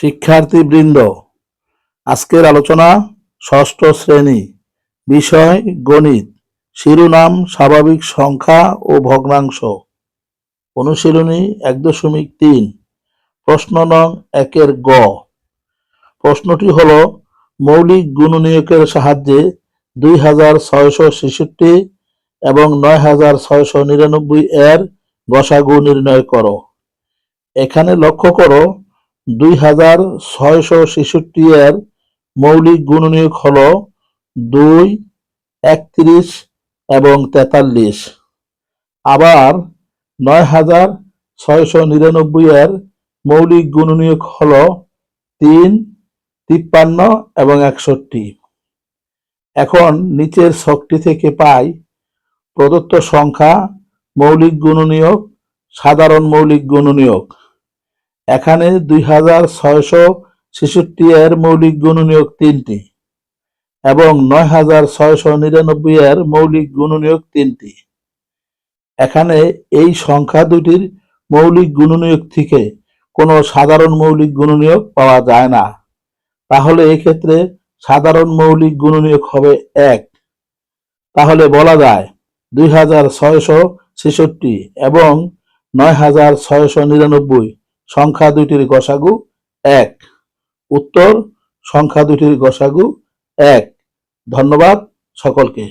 শিক্ষার্থীবৃন্দ, আজকের আলোচনা ষষ্ঠ শ্রেণি, বিষয় গণিত, শিরোনাম স্বাভাবিক সংখ্যা ও ভগ্নাংশ। অনুশীলনী এক দশমিক তিন, প্রশ্ন নং একের গ। প্রশ্নটি হল, মৌলিক গুণনীয়কের সাহায্যে দুই হাজার ছয়শো ছেষট্টি এবং নয় হাজার ছয়শো নিরানব্বই এর গসাগু নির্ণয় করো। এখানে লক্ষ্য করো দুই হাজার ছয়শো ছেষট্টি এর মৌলিক গুণনীয়ক হল দুই, একত্রিশ এবং তেতাল্লিশ। আবার নয় হাজার ছয়শো নিরানব্বই এর মৌলিক গুণনীয়ক হল তিন, তিপ্পান্ন এবং একষট্টি। এখন নিচের ছকটি থেকে পাই প্রদত্ত সংখ্যা মৌলিক গুণনীয়ক, সাধারণ মৌলিক গুণনীয়ক। এখানে দুই হাজার ছয়শো ছেষট্টি এর মৌলিক গুণনীয়ক তিনটি এবং নয় হাজার ছয়শো নিরানব্বই এর মৌলিক গুণনীয়ক তিনটি। এখানে এই সংখ্যা দুটির মৌলিক গুণনীয়ক থেকে কোনো সাধারণ মৌলিক গুণনীয়ক পাওয়া যায় না। তাহলে এক্ষেত্রে সাধারণ মৌলিক গুণনীয়ক হবে এক। তাহলে বলা যায় দুই হাজার ছয়শো ছেষট্টি এবং নয় হাজার ছয়শো নিরানব্বই সংখ্যা দুইটির গসাগু এক। উত্তর সংখ্যা দুইটির গসাগু এক। ধন্যবাদ সকলকে।